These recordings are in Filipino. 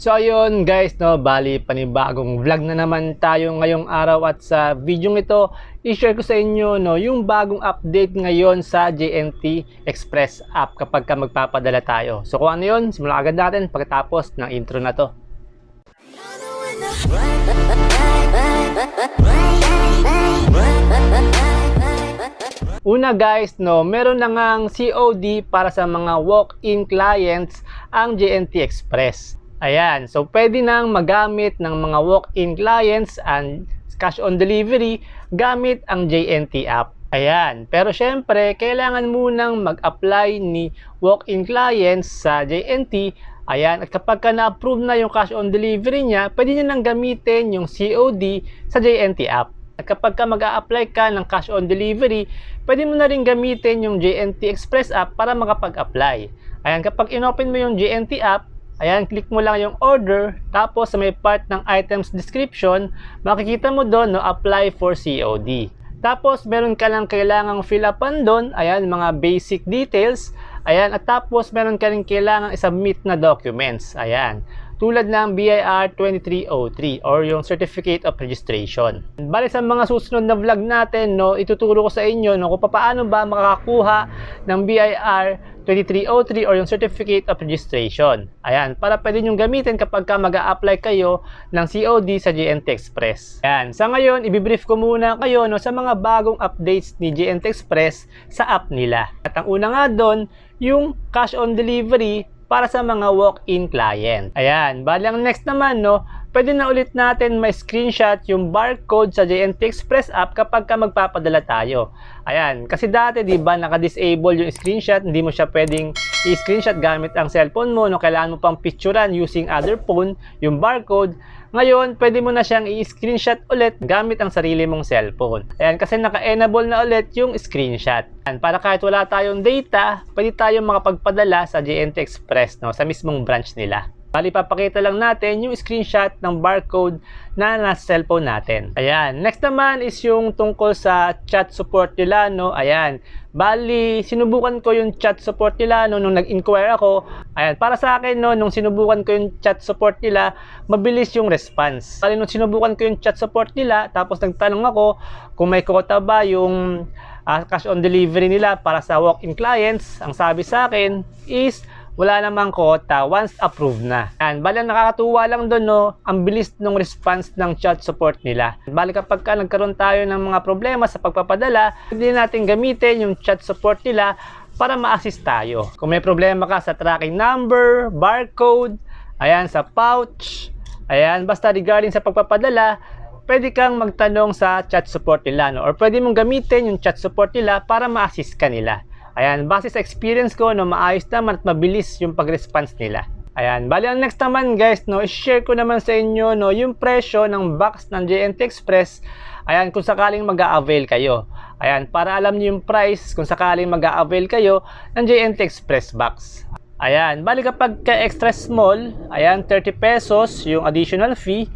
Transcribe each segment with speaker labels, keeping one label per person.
Speaker 1: So ayun guys, no, bali panibagong vlog na naman tayo ngayong araw at sa video ito, i-share ko sa inyo no, yung bagong update ngayon sa JNT Express app kapag ka magpapadala tayo. So kung ano yun, simulan agad natin pagkatapos ng intro na to. Una guys, no, meron na ngang COD para sa mga walk-in clients ang JNT Express. Ayan, so pwede nang magamit ng mga walk-in clients and cash on delivery gamit ang JNT app. Ayan, pero syempre, kailangan munang mag-apply ni walk-in clients sa JNT. Ayan, at kapag ka na-approve na yung cash on delivery niya, pwede niya nang gamitin yung COD sa JNT app. At kapag ka mag apply ka ng cash on delivery, pwede mo na rin gamitin yung JNT Express app para makapag-apply. Ayan, kapag inopen mo yung JNT app, ayan, click mo lang yung order, tapos sa may part ng items description, makikita mo doon, no, apply for COD. Tapos, meron ka lang kailangang fill upan doon, ayan, mga basic details, ayan, at tapos meron ka rin kailangang isubmit na documents, ayan tulad ng BIR 2303 or yung Certificate of Registration. Bali sa mga susunod na vlog natin, no, ituturo ko sa inyo no, kung paano ba makakakuha ng BIR 2303 or yung Certificate of Registration. Ayan, para pwede nyo gamitin kapag ka mag apply kayo ng COD sa GNT Express. Ayan, sa ngayon, ibibrief ko muna kayo no, sa mga bagong updates ni GNT Express sa app nila. At ang una nga doon, yung cash on delivery para sa mga walk-in client. Ayan, bali ang next naman, no, pwede na ulit natin may screenshot yung barcode sa JNT Express app kapag ka magpapadala tayo. Ayan, kasi dati, di ba, naka-disable yung screenshot, hindi mo siya pwedeng i-screenshot gamit ang cellphone mo, no, kailangan mo pang picturean using other phone, yung barcode, ngayon, pwede mo na siyang i-screenshot ulit gamit ang sarili mong cellphone. Ayan, kasi naka-enable na ulit yung screenshot. Ayan, para kahit wala tayong data, pwede tayong makapagpadala sa JNT Express no, sa mismong branch nila. Bali, papakita lang natin yung screenshot ng barcode na nasa cellphone natin. Ayan. Next naman is yung tungkol sa chat support nila, no? Ayan. Bali, sinubukan ko yung chat support nila, no? Nung nag-inquire ako. Ayan. Para sa akin, no? Nung sinubukan ko yung chat support nila, mabilis yung response. Bali, nung sinubukan ko yung chat support nila, tapos nagtanong ako kung may quota ba yung uh, cash on delivery nila para sa walk-in clients. Ang sabi sa akin is wala namang quota once approved na. Yan, bali ang nakakatuwa lang doon no, ang bilis ng response ng chat support nila. Bali kapag ka nagkaroon tayo ng mga problema sa pagpapadala, hindi natin gamitin yung chat support nila para ma-assist tayo. Kung may problema ka sa tracking number, barcode, ayan sa pouch, ayan basta regarding sa pagpapadala, pwede kang magtanong sa chat support nila no? or pwede mong gamitin yung chat support nila para ma-assist ka nila. Ayan, base sa experience ko, no, maayos naman at mabilis yung pag-response nila. Ayan, bali ang next naman guys, no, share ko naman sa inyo, no, yung presyo ng box ng JNT Express. Ayan, kung sakaling mag-a-avail kayo. Ayan, para alam niyo yung price kung sakaling mag-a-avail kayo ng JNT Express box. Ayan, bali kapag ka extra small, ayan, 30 pesos yung additional fee.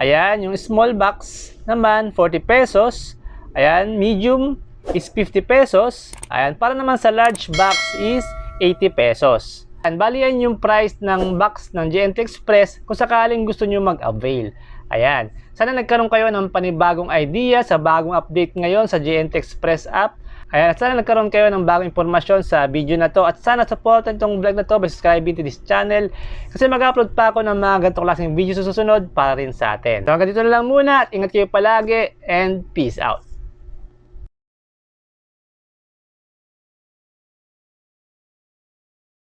Speaker 1: Ayan, yung small box naman, 40 pesos. Ayan, medium, is 50 pesos. Ayan, para naman sa large box is 80 pesos. And bali yan yung price ng box ng GNT Express kung sakaling gusto nyo mag-avail. Ayan. Sana nagkaroon kayo ng panibagong idea sa bagong update ngayon sa GNT Express app. Ayan, at sana nagkaroon kayo ng bagong impormasyon sa video na to at sana supportan itong vlog na to by subscribing to this channel kasi mag-upload pa ako ng mga ganitong klaseng video sa susunod para rin sa atin. So hanggang dito na lang muna at ingat kayo palagi and peace out.